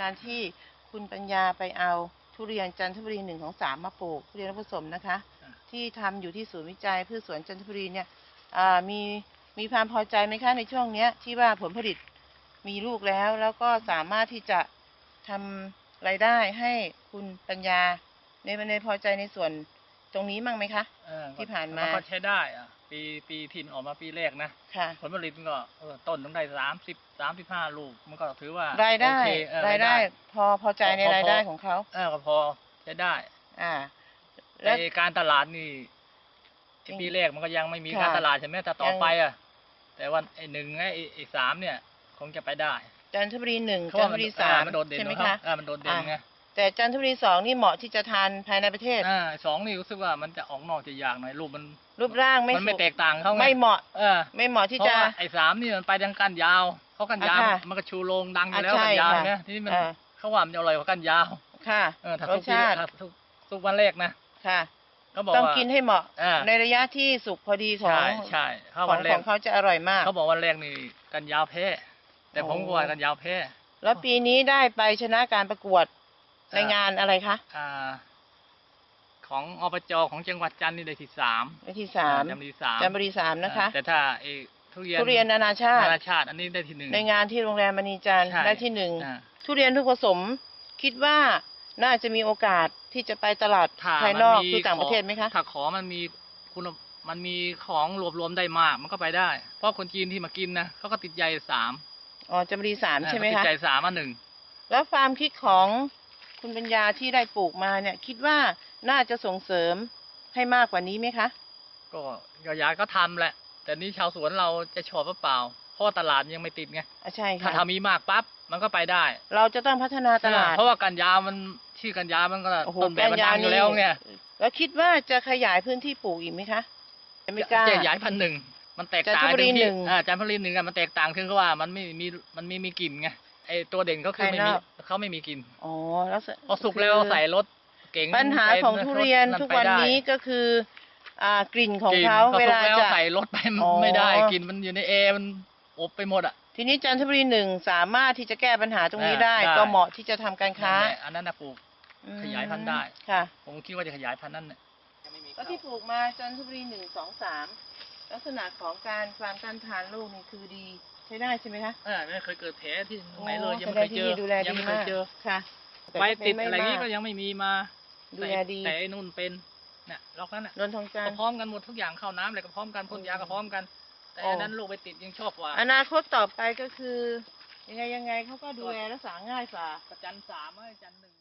การที่คุณปัญญาไปเอาทุเรียนจันทบุรีหนึ่งของสามมาปลูกทุเรียนผสมนะคะอ่าที่ทำอยู่ที่ศูนย์วิจัยพืชสวนจันทบุรีเนี่ยอ่ามีมีความพอใจไหมคะในช่วงเนี้ย ที่ว่าผลผลิตมีลูกแล้ว แล้วก็สามารถที่จะทำรายได้ให้คุณปัญญาในในพอใจในส่วนตรงนี้มั่งไหมคะเออที่ผ่านมาก็ใช้ได้อะ ปีปีที่ออกมาปีแรกนะค่ะ ผลผลิตมันก็เออต้นต้องได้สามสิบสามสิบห้าลูกมันก็ถือว่ารายได้ โอเคเออรายได้ พอพอใจในพอพอรายได้ของเขา เออก็พอใช้ได้อ่าแต่แล้วการตลาดนี่จริงปีแรกมันก็ยังไม่มีค่ะการตลาดใช่ไหมแต่ต่อยัง ไปอะ แต่ว่าไอ้หนึ่งไอ้ไอ้สามเนี่ย คงจะไปได้จันทบุรีหนึ่งเพราะจันว่าทบุรีเอสาอมมันโดดเด่นใช่ไหมของคะเขาเออมันโดดเด่นไงอ่า แต่จันทบุรีสองนี่เหมาะที่จะทานภายในประเทศ อ่าสองนี่รู้สึกว่ามันจะออกนอกจะยากหน่อยรูปมันรูปร่างไม่มันไม่สุกแตกต่างเขาไงไม่เหมาะ เออไม่เหมาะที่เพราะจะ ว่าไอ้สามนี่มันไปทางก้านยาวเพราะก้านยาวอะค่ะมันก็ชูโรงดังอยู่แล้วอะใช่ก้านยาวค่ะเนี่ยทีนี้มันอ่า เขาว่ามันจะอร่อยกว่าก้านยาวค่ะเออถ้ารสทุกปีชาติถ้าทุกทุกวันแรกนะค่ะ เขาบอกต้องว่า กินให้เหมาะ อ่า ในระยะที่สุกพอดีของใช่ใช่เขาขอวังนแรขกองเขาจะอร่อยมาก เขาบอกวันแรกนี่กันยาวแพ้แต่ผมโอ้ก็ว่ากันยาวแพ้แล้วปีนี้ได้ไปชนะการประกวด ในอ่างงานอะไรคะอ่าของอบจของจังหวัดจันทร์นี่ได้ที่สามในที่สามอ่จันทร์ที่สามจันทบุรีสามนะคะอ่าแต่ถ้าไอ้ทุเรียนทุเรียนนานาชาตินานาชาติ อันนี้ได้ที่หนึ่งในงานที่โรงแรมมณีจันทร์ใช่ได้ที่หนึ่งอ่าทุเรียนทุกผสมคิดว่าน่าจะมีโอกาสที่จะไปตลาดถ้าภายนอกมัมีคือต่างประเทศไหมคะถ้าขอมันมีคุณมันมีของรวบรวมได้มากมันก็ไปได้ เพราะคนจีนที่มากินนะเขาก็ติดใจสามอ๋อจันทบุรีสามใช่ไหมอ่าเขาติคะดใจสามอันหนึ่งแล้วความคิดของ คุณปัญญาที่ได้ปลูกมาเนี่ย คิดว่าน่าจะส่งเสริมให้มากกว่านี้ไหมคะ ก็ก็อยากก็ทำแหละ แต่นี่ชาวสวนเราจะชอบหรือเปล่า เพราะว่าตลาดยังไม่ติดไง อะใช่ถ้าค่ะ ทำมีมากปั๊บมันก็ไปได้เราจะต้องพัฒนาตลาด เพราะว่ากันยาวมันชื่อกันยาวมันก็โอ้โหต้นแบบมันดังอยู่แล้วไงแล้วคิดว่าจะขยายพื้นที่ปลูกอีกไหมคะจะไม่กล้า จะย้ายพันธุ์หนึ่งมันแตกต่างจันทบุรีตงที่หนึ่ง อ่าจันทบุรีหนึ่งอะมันแตกต่างคือว่ามันไม่มีมันไม่มีกลิ่นไง ไอตัวเด่นก็คือไม่มีภายนอกเขาไม่มีกลิ่นอ๋อแล้วสพอสุกแล้วใส่รถเก่งปัญหาไปของทุเรียนรถทุกวันไปได้นี้ก็คืออ่ากลิ่นของกลิ่นเขาพอเวสุกลาแล้วจะใส่รถไปมันอ๋อไม่ได้กลิ่นมันอยู่ในแอร์มันอบไปหมดอะทีนี้จันทบุรีหนึ่งสามารถที่จะแก้ปัญหาตรงนี้อ่าได้ได้ ก็เหมาะที่จะทำการค้านั่นแหละอันนั้นนะปลูกอืมขยายพันธุ์ได้ค่ะ ผมคิดว่าจะขยายพันธุ์นั่นเนี่ยแล้วที่ปลูกมาจันทบุรีหนึ่งสองสามลักษณะของการความต้านทานโรคนี่คือดี ใช้ได้ใช่ไหมคะเออไม่เคยเกิดแผลที่ตรงไหนเลยโอ้ยังไม่เคยเจอแสดงที่ดูแลยัดีไม่เคมายกเจอค่ะใบติดม่อะไรนี้มากก็ยังไม่มีมาดูแลดีแต่ไอ้นู่นเป็นเนี่ยล็อกนั้นน่ะนนทองจันก็พร้อมกันหมดทุกอย่างเข้าน้ำอะไรก็พร้อมกันพ่นยาก็พร้อมกัน แต่โอ้อันนั้นลูกไปติดยังชอบกว่า อนาคตต่อไปก็คือ ยังไงยังไงเขาก็ดูแลรักษาง่ายฝ่าประจันสามไอ้จันหนึ่ง